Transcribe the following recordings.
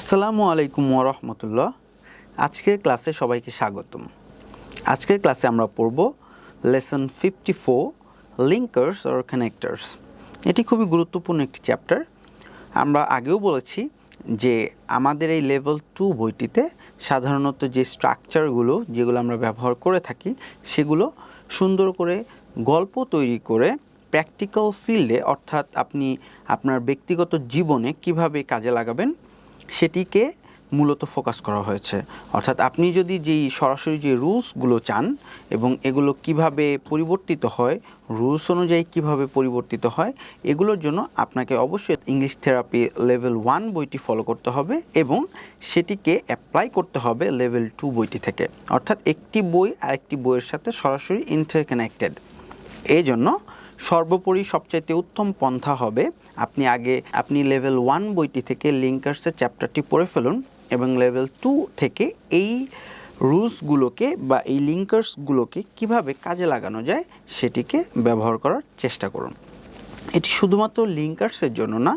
আসসালামু আলাইকুম ওরহমতুল্লাহ আজকের ক্লাসে সবাইকে স্বাগতম। আজকের ক্লাসে আমরা পড়ব lesson fifty four, linkers or connectors. এটি খুবই গুরুত্বপূর্ণ একটি চ্যাপ্টার। আমরা আগেও বলেছি যে আমাদের এই লেভেল টু বইটিতে সাধারণত যে স্ট্রাকচারগুলো যেগুলো আমরা ব্যবহার করে থাকি, সেগুলো সুন্দর করে গল্প তৈরি করে প্র্যাকটিক্যাল ফিল্ডে অর্থাৎ আপনি আপনার ব্যক্তিগত জীবনে কীভাবে কাজে লাগাবেন সেটিকে মূলত ফোকাস করা হয়েছে। অর্থাৎ আপনি যদি যেই সরাসরি যে রুলসগুলো চান এবং এগুলো কীভাবে পরিবর্তিত হয়, রুলস অনুযায়ী কীভাবে পরিবর্তিত হয়, এগুলোর জন্য আপনাকে অবশ্যই ইংলিশ থেরাপি লেভেল ওয়ান বইটি ফলো করতে হবে এবং সেটিকে অ্যাপ্লাই করতে হবে লেভেল টু বইটি থেকে। অর্থাৎ একটি বই আরেকটি বইয়ের সাথে সরাসরি ইন্টারকানেক্টেড এই জন্য সর্বোপরি সবচাইতে উত্তম পন্থা হবে। আপনি আগে, আপনি লেভেল ওয়ান বইটি থেকে লিঙ্কার্সের চ্যাপ্টারটি পড়ে ফেলুন এবং লেভেল টু থেকে এই রুলসগুলোকে বা এই লিঙ্কার্সগুলোকে কীভাবে কাজে লাগানো যায় সেটিকে ব্যবহার করার চেষ্টা করুন। এটি শুধুমাত্র লিঙ্কার্সের জন্য না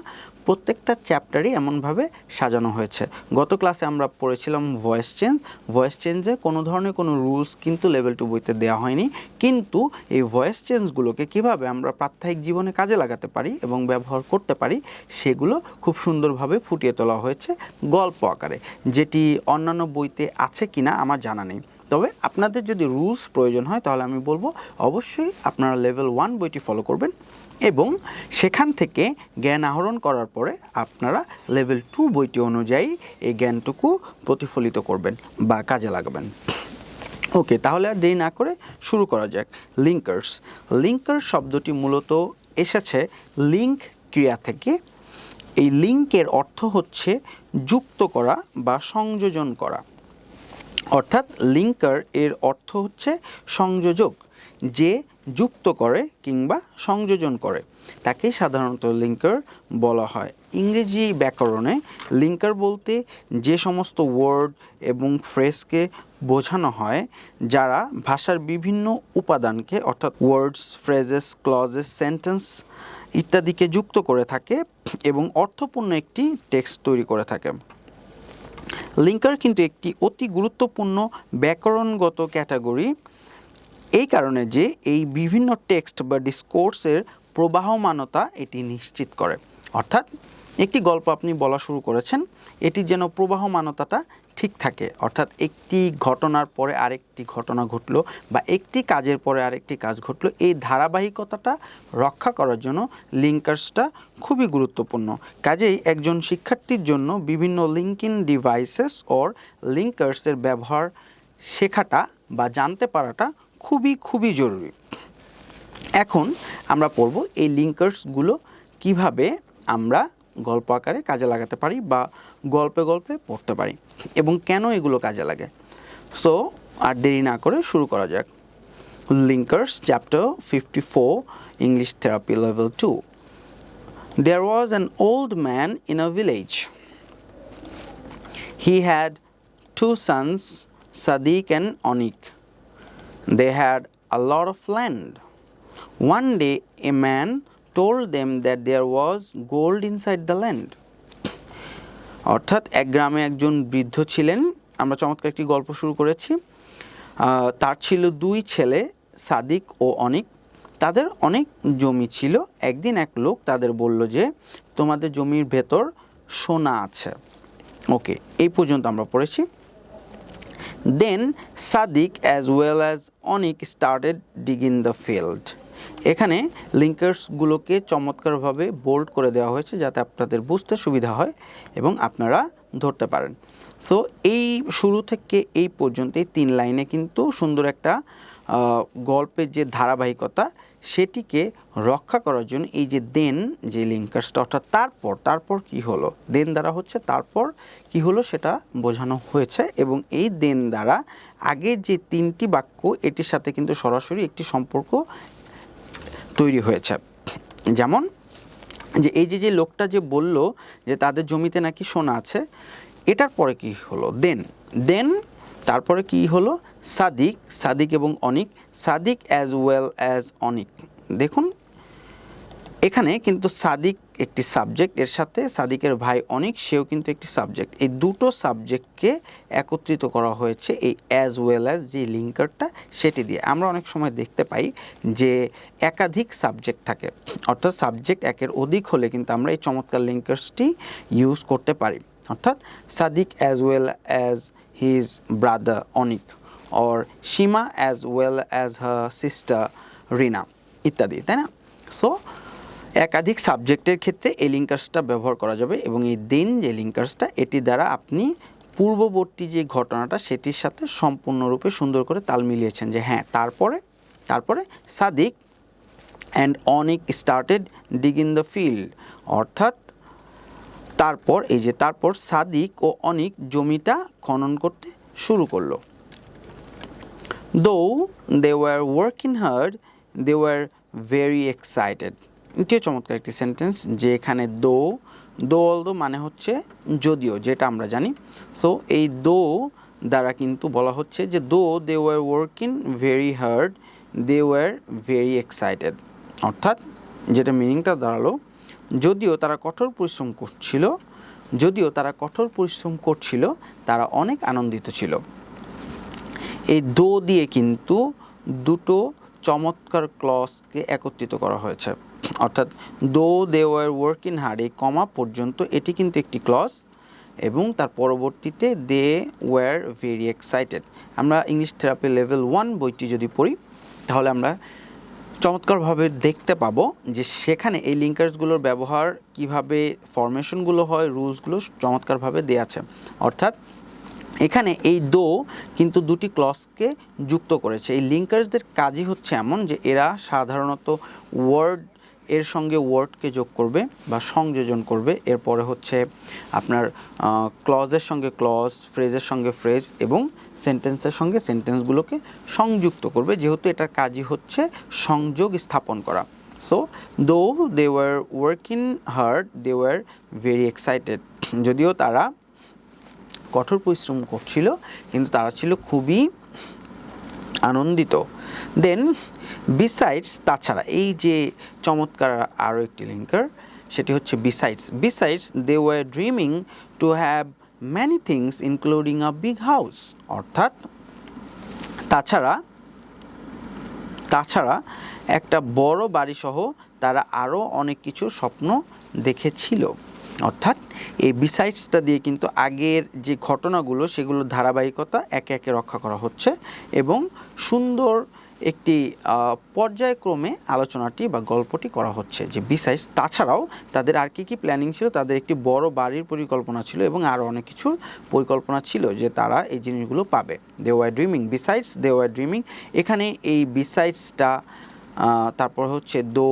প্রত্যেকটা চ্যাপ্টারই এমনভাবে সাজানো হয়েছে। গত ক্লাসে আমরা পড়েছিলাম ভয়েস চেঞ্জ ভয়েস চেঞ্জে কোনো ধরনের কোনো রুলস কিন্তু লেভেল টু বইতে দেওয়া হয়নি। কিন্তু এই ভয়েস চেঞ্জগুলোকে কীভাবে আমরা প্রাত্যহিক জীবনে কাজে লাগাতে পারি এবং ব্যবহার করতে পারি, সেগুলো খুব সুন্দরভাবে ফুটিয়ে তোলা হয়েছে গল্প আকারে। যেটি অন্যান্য বইতে আছে কিনা আমার জানা নেই। তবে আপনাদের যদি রুলস প্রয়োজন হয়, তাহলে আমি বলব অবশ্যই আপনারা লেভেল ওয়ান বইটি ফলো করবেন এবং সেখান থেকে জ্ঞান আহরণ করার পরে আপনারা লেভেল টু বইটি অনুযায়ী এই জ্ঞানটুকু প্রতিফলিত করবেন বা কাজে লাগাবেন। ওকে তাহলে আর দেরি না করে শুরু করা যাক। লিঙ্কার্স লিঙ্কার শব্দটি মূলত এসেছে লিঙ্ক ক্রিয়া থেকে। এই লিঙ্কের অর্থ হচ্ছে যুক্ত করা বা সংযোজন করা। অর্থাৎ লিঙ্কার এর অর্থ হচ্ছে সংযোজক, যে যুক্ত করে কিংবা সংযোজন করে। তাকে সাধারণত লিঙ্কার বলা হয়। ইংরেজি ব্যাকরণে লিঙ্কার বলতে যে সমস্ত ওয়ার্ড এবং ফ্রেজকে বোঝানো হয়, যারা ভাষার বিভিন্ন উপাদানকে, অর্থাৎ ওয়ার্ডস ফ্রেজেস ক্লজেস সেন্টেন্স ইত্যাদিকে যুক্ত করে থাকে এবং অর্থপূর্ণ একটি টেক্সট তৈরি করে থাকে। লিঙ্কার কিন্তু একটি অতি গুরুত্বপূর্ণ ব্যাকরণগত ক্যাটাগরি। এই কারণে যে এই বিভিন্ন টেক্সট বা ডিসকোর্সের প্রবাহমানতা এটি নিশ্চিত করে। অর্থাৎ একটি গল্প আপনি বলা শুরু করেছেন, এটি যেন প্রবাহমানতাটা ঠিক থাকে। অর্থাৎ একটি ঘটনার পরে আরেকটি ঘটনা ঘটলো বা একটি কাজের পরে আরেকটি কাজ ঘটলো, এই ধারাবাহিকতাটা রক্ষা করার জন্য লিঙ্কার্সটা খুবই গুরুত্বপূর্ণ। কাজেই একজন শিক্ষার্থীর জন্য বিভিন্ন লিঙ্কিং ডিভাইসেস ওর লিঙ্কার্সের ব্যবহার শেখাটা বা জানতে পারাটা খুবই খুবই জরুরি। এখন আমরা পড়ব এই লিঙ্কার্সগুলো কীভাবে আমরা গল্প আকারে কাজে লাগাতে পারি বা গল্পে গল্পে পড়তে পারি এবং কেন এগুলো কাজে লাগে সো আর দেরি না করে শুরু করা যাক linkers chapter fifty four English therapy level two There was an old man in a village. He had two sons, Sadiq and Onik. They had a lot of land. One day, a man told them that there was gold inside the land. অর্থাৎ এক গ্রামে একজন বৃদ্ধ ছিলেন। আমরা চমৎকার একটি গল্প শুরু করেছি। তার ছিল দুই ছেলে, সাদিক ও অনিক। তাদের অনেক জমি ছিল। একদিন এক লোক তাদের বলল যে, তোমাদের জমির ভেতর সোনা আছে। ওকে, এই পর্যন্ত আমরা পড়েছি। Then Sadiq as well as Anik started digging the field এখানে লিঙ্কার্সগুলোকে চমৎকারভাবে বোল্ড করে দেওয়া হয়েছে যাতে আপনাদের বুঝতে সুবিধা হয় এবং আপনারা ধরতে পারেন। সো এই শুরু থেকে এই পর্যন্ত এই তিন লাইনে কিন্তু সুন্দর একটা গল্পের যে ধারাবাহিকতা সেটিকে রক্ষা করার জন্য এই যে দেন, যে লিঙ্কার্সটা অর্থাৎ তারপর তারপর কি হলো? দেন দ্বারা হচ্ছে, তারপর কি হলো সেটা বোঝানো হয়েছে এবং এই দেন দ্বারা আগের যে তিনটি বাক্য, এটির সাথে কিন্তু সরাসরি একটি সম্পর্ক তৈরি হয়েছে। যেমন যে এই যে যে লোকটা যে বলল যে তাদের জমিতে নাকি সোনা আছে, এটার পরে কি হলো? দেন দেন তারপরে কি হলো? সাদিক সাদিক এবং Anik, Sadiq as well as Anik. দেখুন এখানে কিন্তু সাদিক একটি সাবজেক্ট এর সাথে সাদিকের ভাই অনেক, সেও কিন্তু একটি সাবজেক্ট এই দুটো সাবজেক্টকে একত্রিত করা হয়েছে এই অ্যাজ ওয়েল অ্যাজ যে লিঙ্কারটা সেটি দিয়ে। আমরা অনেক সময় দেখতে পাই যে একাধিক সাবজেক্ট থাকে। অর্থাৎ সাবজেক্ট একের অধিক হলে কিন্তু আমরা এই চমৎকার লিঙ্কার্সটি ইউজ করতে পারি। অর্থাৎ Sadiq as well as his brother Anik or Seema as well as her sister Rina ইত্যাদি, তাই না? সো একাধিক সাবজেক্টের ক্ষেত্রে এই লিঙ্কার্সটা ব্যবহার করা যাবে এবং এই দিন যে লিঙ্কার্সটা এটি দ্বারা আপনি পূর্ববর্তী যে ঘটনাটা, সেটির সাথে সম্পূর্ণরূপে সুন্দর করে তাল মিলিয়েছেন যে হ্যাঁ তারপরে তারপরে Sadiq and Anik started dig in the field অর্থাৎ তারপর, এই যে তারপর সাদিক ও অনিক জমিটা খনন করতে শুরু করল। Though they were working hard they were very excited এটিও চমৎকার একটি সেন্টেন্স যে এখানে দো দো অল দো মানে হচ্ছে যদিও, যেটা আমরা জানি। সো এই দো দ্বারা কিন্তু বলা হচ্ছে যে though they were working very hard they were very excited অর্থাৎ যেটা মিনিংটা দাঁড়াল, যদিও তারা কঠোর পরিশ্রম করছিল, যদিও তারা কঠোর পরিশ্রম করছিল, তারা অনেক আনন্দিত ছিল। এই দো দিয়ে কিন্তু দুটো চমৎকার ক্লসকে একত্রিত করা হয়েছে। অর্থাৎ দো দে ওয়ার ওয়ার্কিং হার্ড এই কমা পর্যন্ত এটি কিন্তু একটি ক্লস এবং তার পরবর্তীতে দে ওয়ার ভেরি এক্সাইটেড আমরা ইংলিশ থেরাপি লেভেল ওয়ান বইটি যদি পড়ি, তাহলে আমরা চমৎকারভাবে দেখতে পাবো যে সেখানে এই লিঙ্কার্সগুলোর ব্যবহার কীভাবে ফরমেশনগুলো হয় রুলসগুলো চমৎকারভাবে দেওয়া আছে। অর্থাৎ এখানে এই দো কিন্তু দুটি ক্লসকে যুক্ত করেছে। এই লিঙ্কার্সদের কাজই হচ্ছে এমন যে এরা সাধারণত ওয়ার্ড এর সঙ্গে ওয়ার্ডকে যোগ করবে বা সংযোজন করবে। এরপরে হচ্ছে আপনার ক্লজের সঙ্গে ক্লজ ফ্রেজের সঙ্গে ফ্রেজ এবং সেন্টেন্সের সঙ্গে সেন্টেন্সগুলোকে সংযুক্ত করবে। যেহেতু এটার কাজই হচ্ছে সংযোগ স্থাপন করা। So though they were working hard they were very excited যদিও তারা কঠোর পরিশ্রম করছিল, কিন্তু তারা ছিল খুবই আনন্দিত। দেন বিসাইডস তাছাড়া এই যে চমৎকার আরও একটি লিঙ্কার সেটি হচ্ছে besides besides they were dreaming to have many things including a big house অর্থাৎ, তাছাড়া তাছাড়া একটা বড় বাড়িসহ তারা আরও অনেক কিছু স্বপ্ন দেখেছিল। অর্থাৎ, এই বিসাইডসটা দিয়ে কিন্তু আগের যে ঘটনাগুলো, সেগুলোর ধারাবাহিকতা একে একে রক্ষা করা হচ্ছে এবং সুন্দর একটি পর্যায়ক্রমে আলোচনাটি বা গল্পটি করা হচ্ছে যে বিসাইডস তাছাড়াও তাদের আর কি কি প্ল্যানিং ছিল, তাদের একটি বড় বাড়ির পরিকল্পনা ছিল এবং আরও অনেক কিছুর পরিকল্পনা ছিল যে তারা এই জিনিসগুলো পাবে। They were dreaming besides they were dreaming এখানে এই বিসাইডসটা তারপর হচ্ছে দো,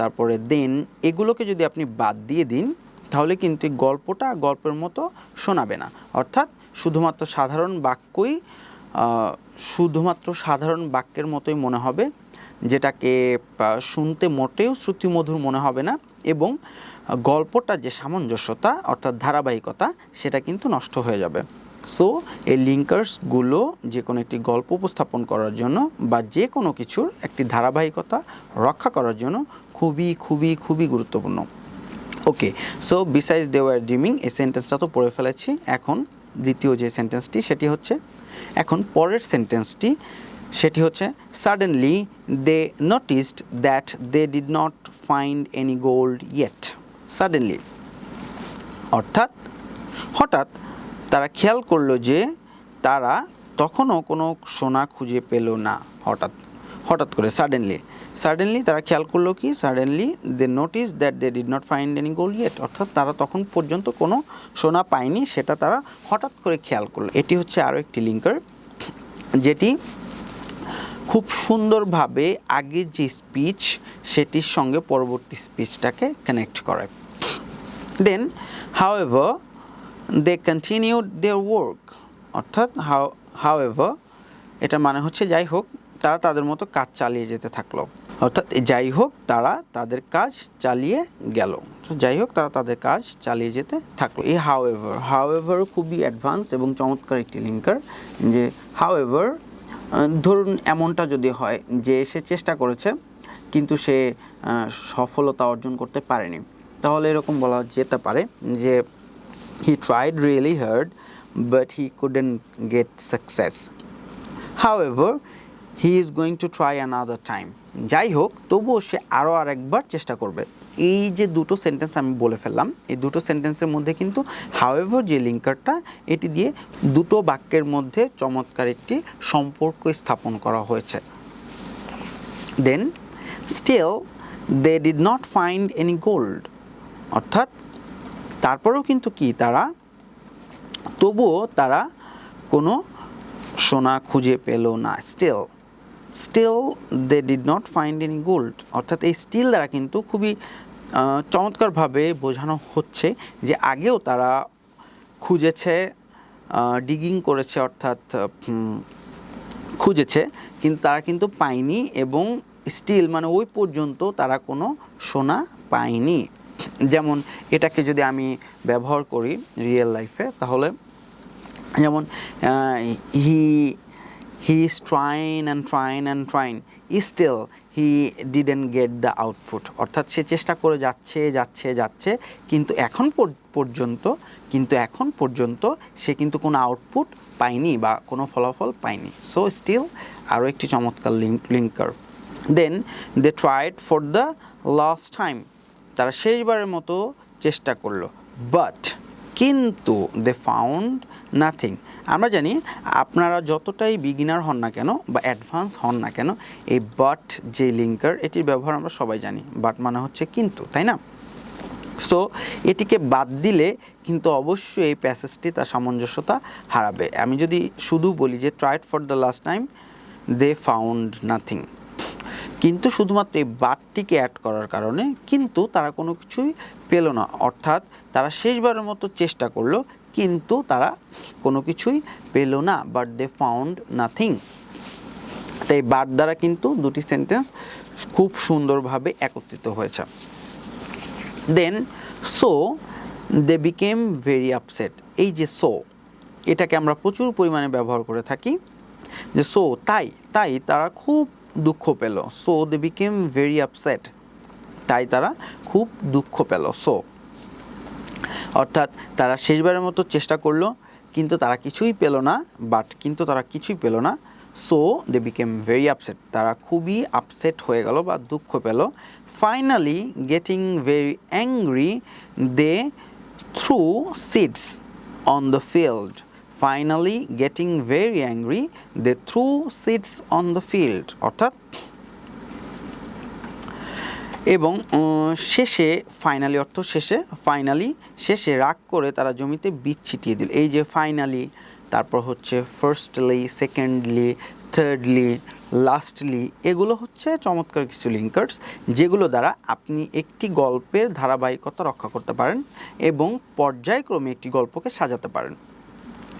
তারপরে দেন, এগুলোকে যদি আপনি বাদ দিয়ে দিন, তাহলে কিন্তু গল্পটা গল্পের মতো শোনাবে না। অর্থাৎ শুধুমাত্র সাধারণ বাক্যই শুধুমাত্র সাধারণ বাক্যের মতোই মনে হবে যেটাকে শুনতে মোটেও শ্রুতিমধুর মনে হবে না এবং আহ, গল্পটার যে সামঞ্জস্যতা অর্থাৎ ধারাবাহিকতা সেটা কিন্তু নষ্ট হয়ে যাবে। সো এই লিঙ্কার্সগুলো যে কোনো একটি গল্প উপস্থাপন করার জন্য বা যে কোনো কিছুর একটি ধারাবাহিকতা রক্ষা করার জন্য খুবই খুবই খুবই গুরুত্বপূর্ণ। Okay so besides they were dreaming এই সেন্টেন্সটা তো পড়ে ফেলেছি। এখন দ্বিতীয় যে সেন্টেন্সটি সেটি হচ্ছে এখন পরের সেন্টেন্সটি, সেটি হচ্ছে suddenly they noticed that they did not find any gold yet suddenly অর্থাৎ, হঠাৎ তারা খেয়াল করল যে তারা তখনও কোনো সোনা খুঁজে পেল না, হঠাৎ। হঠাৎ করে সাডেনলি সাডেনলি তারা খেয়াল করল কি suddenly they notice that they did not find any gold yet অর্থাৎ তারা তখন পর্যন্ত কোনো সোনা পায়নি, সেটা তারা হঠাৎ করে খেয়াল করল। এটি হচ্ছে আরও একটি লিঙ্কার যেটি খুব সুন্দরভাবে আগের যে স্পিচ সেটির সঙ্গে পরবর্তী স্পিচটাকে কানেক্ট করে। Then however they continue their work অর্থাৎ হাউ হাউএভার এটা মানে হচ্ছে যাই হোক তারা তাদের মতো কাজ চালিয়ে যেতে থাকল। অর্থাৎ যাই হোক, তারা তাদের কাজ চালিয়ে গেল। তো যাই হোক, তারা তাদের কাজ চালিয়ে যেতে থাকল। এই হাউএভার হাউএভারও খুবই অ্যাডভান্স এবং চমৎকার একটি লিঙ্কার যে হাউএভার ধরুন এমনটা যদি হয় যে সে চেষ্টা করেছে, কিন্তু সে সফলতা অর্জন করতে পারেনি। তাহলে এরকম বলা যেতে পারে যে he tried really hard but he couldn't get success however he is going to try another time যাই হোক তবুও সে আরও আর একবার চেষ্টা করবে। এই যে দুটো সেন্টেন্স আমি বলে ফেললাম, এই দুটো সেন্টেন্সের মধ্যে কিন্তু হাউএভার যে লিঙ্কারটা এটি দিয়ে দুটো বাক্যের মধ্যে চমৎকার একটি সম্পর্ক স্থাপন করা হয়েছে। Then still they did not find any gold অর্থাৎ, তারপরেও কিন্তু কি, তারা, তবুও তারা কোনো সোনা খুঁজে পেল না। Still still they did not find any gold অর্থাৎ এই স্টিল দ্বারা কিন্তু খুবই চমৎকারভাবে বোঝানো হচ্ছে যে আগেও তারা খুঁজেছে ডিগিং করেছে, অর্থাৎ খুঁজেছে, কিন্তু তারা কিন্তু পায়নি এবং স্টিল মানে ওই পর্যন্ত তারা কোনো সোনা পায়নি। যেমন এটাকে যদি আমি ব্যবহার করি রিয়েল লাইফে তাহলে যেমন he he is trying and trying and trying still he didn't get the output অর্থাৎ সে চেষ্টা করে যাচ্ছে যাচ্ছে যাচ্ছে, কিন্তু এখন পর- পর্যন্ত, কিন্তু এখন পর্যন্ত সে কিন্তু কোনো আউটপুট পায়নি বা কোনো ফলাফল পায়নি। সো স্টিল আরও একটি চমৎকার link linker then they tried for the last time তারা শেষবারের মতো চেষ্টা করল। বাট কিন্তু দে ফাউন্ড নাথিং আমরা জানি আপনারা যতটাই বিগিনার হন না কেন বা অ্যাডভান্স হন না কেন, এই বাট যে লিঙ্কার এটির ব্যবহার আমরা সবাই জানি। বাট মানে হচ্ছে কিন্তু, তাই না? সো এটিকে বাদ দিলে কিন্তু অবশ্যই এই প্যাসেজটি তার সামঞ্জস্যতা হারাবে। আমি যদি শুধু বলি যে tried for the last time they found nothing কিন্তু শুধুমাত্র এই বাটটিকে অ্যাড করার কারণে কিন্তু তারা কোনো কিছুই পেল না। অর্থাৎ তারা শেষবারের মতো চেষ্টা করল কিন্তু তারা কোনো কিছুই পেল না বাট দে ফাউন্ড নাথিং তাই বাট দ্বারা কিন্তু দুটি সেন্টেন্স খুব সুন্দরভাবে একত্রিত হয়েছে। Then so they became very upset এই যে সো এটাকে আমরা প্রচুর পরিমাণে ব্যবহার করে থাকি। যে সো তাই তাই তারা খুব দুঃখ পেল। So they became very upset তাই তারা খুব দুঃখ পেল। সো অর্থাৎ তারা শেষবারের মতো চেষ্টা করল, কিন্তু তারা কিছুই পেল না বাট কিন্তু তারা কিছুই পেল না। So they became very upset তারা খুবই আপসেট হয়ে গেল বা দুঃখ পেল। Finally getting very angry they threw seeds on the field finally getting very angry they threw seeds on the field অর্থাৎ এবং শেষে ফাইনালি অর্থ শেষে ফাইনালি শেষে রাগ করে তারা জমিতে বীজ ছিটিয়ে দিল। এই যে ফাইনালি তারপর হচ্ছে ফার্স্টলি সেকেন্ডলি থার্ডলি লাস্টলি এগুলো হচ্ছে চমৎকার কিছু লিঙ্কার্স যেগুলো দ্বারা আপনি একটি গল্পের ধারাবাহিকতা রক্ষা করতে পারেন এবং পর্যায়ক্রমে একটি গল্পকে সাজাতে পারেন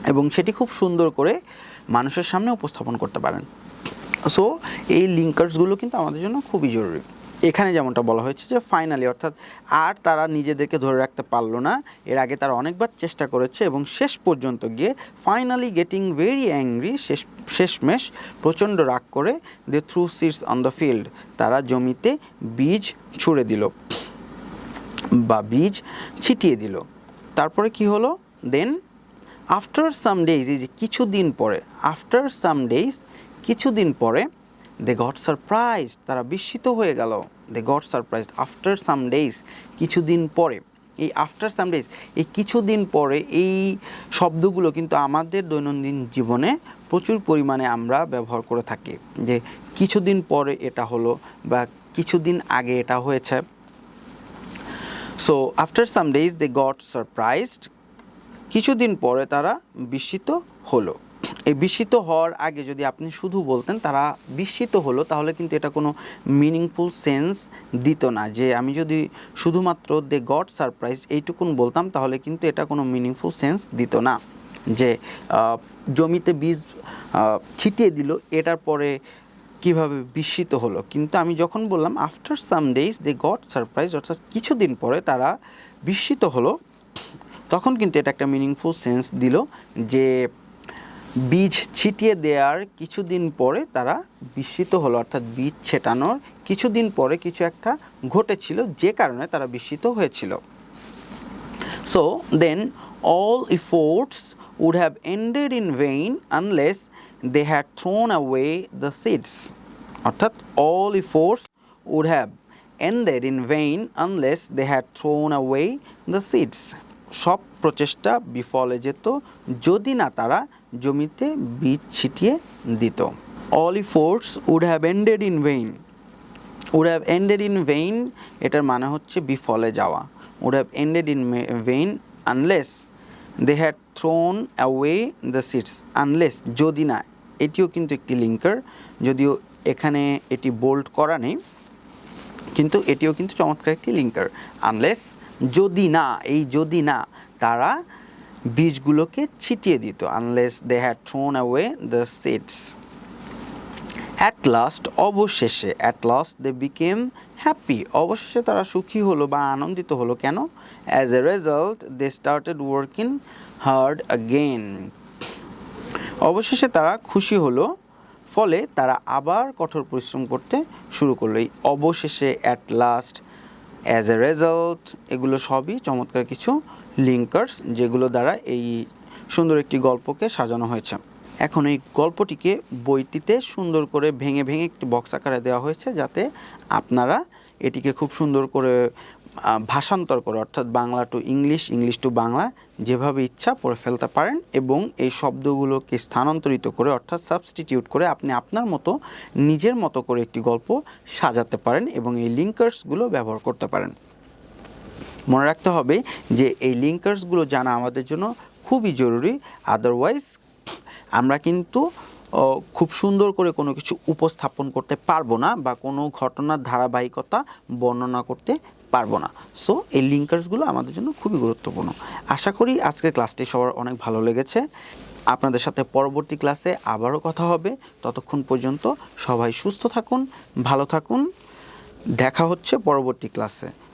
এবং সেটি খুব সুন্দর করে মানুষের সামনে উপস্থাপন করতে পারেন। সো এই লিঙ্কার্সগুলো কিন্তু আমাদের জন্য খুবই জরুরি। এখানে যেমনটা বলা হয়েছে যে ফাইনালি অর্থাৎ আর তারা নিজেদেরকে ধরে রাখতে পারল না। এর আগে তারা অনেকবার চেষ্টা করেছে এবং শেষ পর্যন্ত গিয়ে ফাইনালি গেটিং ভেরি অ্যাংরি শেষ, শেষমেশ প্রচণ্ড রাগ করে they threw seeds on the field তারা জমিতে বীজ ছুড়ে দিল বা বীজ ছিটিয়ে দিল। তারপরে কি হলো? দেন আফটার সাম ডেজ এই যে কিছুদিন পরে আফটার সাম ডেজ কিছুদিন পরে দে গট সারপ্রাইজ তারা বিস্মিত হয়ে গেল। They got surprise after some days কিছুদিন পরে, এই আফটার সাম ডেজ এই কিছুদিন পরে এই শব্দগুলো কিন্তু আমাদের দৈনন্দিন জীবনে প্রচুর পরিমাণে আমরা ব্যবহার করে থাকি। যে কিছুদিন পরে এটা হলো বা কিছুদিন আগে এটা হয়েছে। So after some days they got surprised কিছুদিন পরে তারা বিস্মিত হলো। এই বিস্মিত হওয়ার আগে যদি আপনি শুধু বলতেন, তারা বিস্মিত হলো, তাহলে কিন্তু এটা কোনো মিনিংফুল সেন্স দিত না। যে আমি যদি শুধুমাত্র দে গড সারপ্রাইজ এইটুকুন বলতাম, তাহলে কিন্তু এটা কোনো মিনিংফুল সেন্স দিত না। যে জমিতে বীজ ছিটিয়ে দিল, এটার পরে কীভাবে বিস্মিত হলো। কিন্তু আমি যখন বললাম after some days they got surprise অর্থাৎ কিছুদিন পরে তারা বিস্মিত হলো, তখন কিন্তু এটা একটা মিনিংফুল সেন্স দিল যে বীজ ছিটিয়ে দেওয়ার কিছুদিন পরে তারা বিস্মিত হলো, অর্থাৎ বীজ ছেটানোর কিছুদিন পরে কিছু একটা ঘটেছিল যে কারণে তারা বিস্মিত হয়েছিল। So then all efforts would have ended in vain unless they had thrown away the seeds অর্থাৎ all efforts would have ended in vain unless they had thrown away the seeds সব প্রচেষ্টা বিফলে যেত, যদি না তারা জমিতে বীজ ছিটিয়ে দিত। All force would have ended in vain would have ended in vain এটার মানে হচ্ছে বিফলে যাওয়া। Would have ended in vain unless they had thrown away the seeds unless যদি না, এটিও কিন্তু একটি লিঙ্কার যদিও এখানে এটি বোল্ড করা নেই, কিন্তু এটিও কিন্তু চমৎকার একটি লিঙ্কার আনলেস যদি না, এই যদি না তারা বীজগুলোকে ছিটিয়ে দিত unless they had thrown away the seeds at last অবশেষে at last they became happy অবশেষে তারা সুখী হলো বা আনন্দিত হলো কেন? As a result they started working hard again অবশেষে তারা খুশি হলো, ফলে তারা আবার কঠোর পরিশ্রম করতে শুরু করল। এই অবশেষে at last as a result এগুলো সবই চমৎকার কিছু লিঙ্কার্স, যেগুলো দ্বারা এই সুন্দর একটি গল্পকে সাজানো হয়েছে। এখন এই গল্পটিকে বইটিতে সুন্দর করে ভেঙে ভেঙে একটি বক্স আকারে দেওয়া হয়েছে যাতে আপনারা এটিকে খুব সুন্দর করে ভাষান্তর করে, অর্থাৎ Bangla to English English to Bangla যেভাবে ইচ্ছা পড়ে ফেলতে পারেন এবং এই শব্দগুলোকে স্থানান্তরিত করে, অর্থাৎ সাবস্টিটিউট করে আপনি আপনার মতো নিজের মতো করে একটি গল্প সাজাতে পারেন এবং এই লিঙ্কার্সগুলো ব্যবহার করতে পারেন। মনে রাখতে হবে যে এই লিঙ্কার্সগুলো জানা আমাদের জন্য খুবই জরুরি। আদারওয়াইজ আমরা কিন্তু খুব সুন্দর করে কোনো কিছু উপস্থাপন করতে পারব না বা কোনো ঘটনার ধারাবাহিকতা বর্ণনা করতে পারব না। সো এই লিঙ্কার্সগুলো আমাদের জন্য খুবই গুরুত্বপূর্ণ। আশা করি আজকের ক্লাসটি সবার অনেক ভালো লেগেছে। আপনাদের সাথে পরবর্তী ক্লাসে আবারও কথা হবে। ততক্ষণ পর্যন্ত সবাই সুস্থ থাকুন, ভালো থাকুন। দেখা হচ্ছে পরবর্তী ক্লাসে